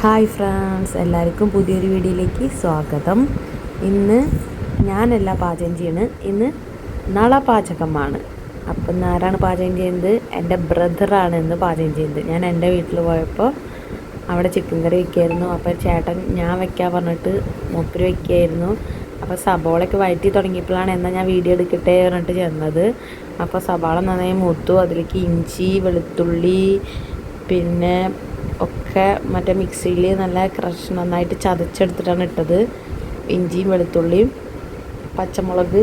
Hi friends എല്ലാവർക്കും പുതിയൊരു വീഡിയോയിലേക്ക് സ്വാഗതം. ഇന്ന് ഞാനല്ല പാചകം ചെയ്യണത് ഇന്ന് നള പാചകമാണ്. അപ്പം ഇന്ന് ആരാണ് പാചകം ചെയ്യുന്നത് എന്റെ ബ്രദറാണ് ഇന്ന് പാചകം ചെയ്യുന്നത്. ഞാൻ എന്റെ വീട്ടിൽ പോയപ്പോൾ അവിടെ ചിക്കൻ കറി വയ്ക്കായിരുന്നു അപ്പോൾ ചേട്ടൻ ഞാൻ വയ്ക്കാൻ പറഞ്ഞിട്ട് മൂപ്പര് വയ്ക്കായിരുന്നു അപ്പോൾ സബോളയൊക്കെ വയറ്റി തുടങ്ങിയപ്പോഴാണ് എന്നാൽ ഞാൻ വീഡിയോ എടുക്കട്ടെ പറഞ്ഞിട്ട് ചെന്നത്. അപ്പോൾ സബോള നന്നായി മൂത്തു. അതിലേക്ക് ഇഞ്ചി വെളുത്തുള്ളി പിന്നെ ഒക്കെ മറ്റേ മിക്സിയിൽ നല്ല ക്രഷ് നന്നായിട്ട് ചതച്ചെടുത്തിട്ടാണ് ഇട്ടത്. ഇഞ്ചിയും വെളുത്തുള്ളിയും പച്ചമുളക്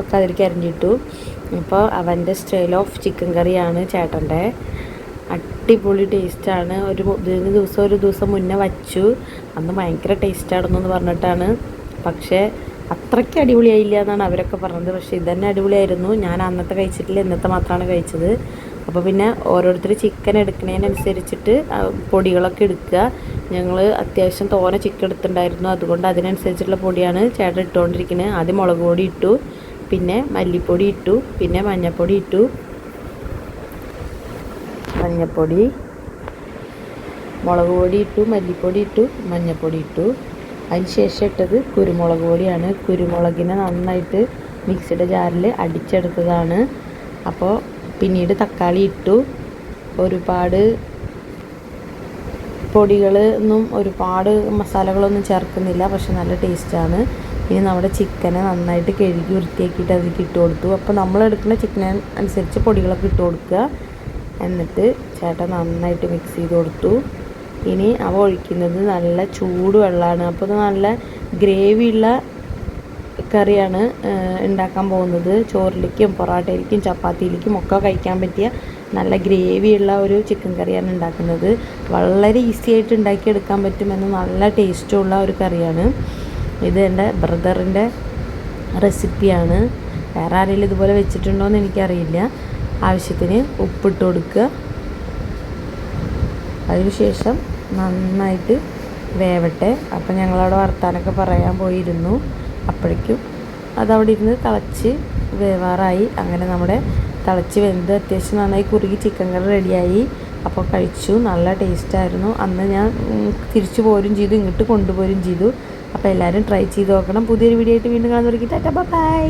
ഒക്കെ അതിലേക്ക് അരിഞ്ഞിട്ടു. ഇപ്പോൾ അവന്റെ സ്റ്റൈൽ ഓഫ് ചിക്കൻ കറിയാണ് ചേട്ടന്റെ അടിപൊളി ടേസ്റ്റാണ് ഒരു ദിവസം ഒരു ദിവസം മുന്നേ വച്ചു. അന്ന് ഭയങ്കര ടേസ്റ്റാണെന്ന് പറഞ്ഞിട്ടാണ്. പക്ഷേ അത്രയ്ക്ക് അടിപൊളിയായില്ല എന്നാണ് അവരൊക്കെ പറഞ്ഞത്. പക്ഷേ ഇതന്നെ അടിപൊളിയായിരുന്നു. ഞാൻ അന്നത്തെ കഴിച്ചിട്ടില്ല ഇന്നത്തെ മാത്രമാണ് കഴിച്ചത്. അപ്പോൾ പിന്നെ ഓരോരുത്തർ ചിക്കൻ എടുക്കുന്നതിനനുസരിച്ചിട്ട് പൊടികളൊക്കെ എടുക്കുക. ഞങ്ങൾ അത്യാവശ്യം തോന ചിക്കൻ എടുത്തിട്ടുണ്ടായിരുന്നു. അതുകൊണ്ട് അതിനനുസരിച്ചുള്ള പൊടിയാണ് ചേട്ടൻ ഇട്ടുകൊണ്ടിരിക്കുന്നത്. ആദ്യം മുളക് പൊടി ഇട്ടു പിന്നെ മല്ലിപ്പൊടി ഇട്ടു പിന്നെ മഞ്ഞൾപ്പൊടി ഇട്ടു. മഞ്ഞൾപ്പൊടി മുളക് പൊടി ഇട്ടു മല്ലിപ്പൊടി ഇട്ടു മഞ്ഞൾപ്പൊടി ഇട്ടു. അതിന് ശേഷം ഇട്ടത് കുരുമുളക് പൊടിയാണ്. കുരുമുളകിനെ നന്നായിട്ട് മിക്സിയുടെ ജാറിൽ അടിച്ചെടുത്തതാണ്. അപ്പോൾ പിന്നീട് തക്കാളി ഇട്ടു. ഒരുപാട് പൊടികൾ ഒന്നും ഒരുപാട് മസാലകളൊന്നും ചേർക്കുന്നില്ല പക്ഷെ നല്ല ടേസ്റ്റാണ്. ഇനി നമ്മുടെ ചിക്കനെ നന്നായിട്ട് കഴുകി വൃത്തിയാക്കിയിട്ട് അതിലേക്ക് ഇട്ട് കൊടുത്തു. അപ്പോൾ നമ്മൾ എടുക്കുന്ന ചിക്കന അനുസരിച്ച് പൊടികളൊക്കെ ഇട്ട് കൊടുക്കുക. എന്നിട്ട് ചേട്ടൻ നന്നായിട്ട് മിക്സ് ചെയ്ത് കൊടുത്തു. ഇനി അവ ഒഴിക്കുന്നത് നല്ല ചൂട് വെള്ളമാണ് അപ്പോൾ നല്ല ഗ്രേവിയുള്ള കറിയാണ് ഉണ്ടാക്കാൻ പോകുന്നത്. ചോറിലേക്കും പൊറോട്ടയിലേക്കും ചപ്പാത്തിയിലേക്കും ഒക്കെ കഴിക്കാൻ പറ്റിയ നല്ല ഗ്രേവിയുള്ള ഒരു ചിക്കൻ കറിയാണ് ഉണ്ടാക്കുന്നത്. വളരെ ഈസി ആയിട്ട് ഉണ്ടാക്കിയെടുക്കാൻ പറ്റുമെന്ന് നല്ല ടേസ്റ്റുള്ള ഒരു കറിയാണ്. ഇത് എന്റെ ബ്രദറിന്റെ റെസിപ്പിയാണ്. വേറെ ആരെങ്കിലും ഇതുപോലെ വെച്ചിട്ടുണ്ടോ എന്ന് എനിക്കറിയില്ല. ആവശ്യത്തിന് ഉപ്പിട്ട് കൊടുക്കുക. അതിനുശേഷം നന്നായിട്ട് വേവട്ടെ. അപ്പം ഞങ്ങളവിടെ വർത്താനൊക്കെ പറയാൻ പോയിരുന്നു. അപ്പോഴേക്കും അതവിടെ ഇരുന്ന് തിളച്ച് വേവാറായി. അങ്ങനെ നമ്മുടെ തിളച്ച് വെന്ത് അത്യാവശ്യം നന്നായി കുറുകി ചിക്കൻ കറി റെഡിയായി. അപ്പോൾ കഴിച്ചു. നല്ല ടേസ്റ്റായിരുന്നു. അന്ന് ഞാൻ തിരിച്ചു പോരും ചെയ്തു. ഇങ്ങോട്ട് കൊണ്ടുപോരും ചെയ്തു. അപ്പോൾ എല്ലാവരും ട്രൈ ചെയ്ത് നോക്കണം. പുതിയൊരു വീഡിയോ ആയിട്ട് വീണ്ടും കാണുന്നവർക്ക് ടാറ്റ ബൈ.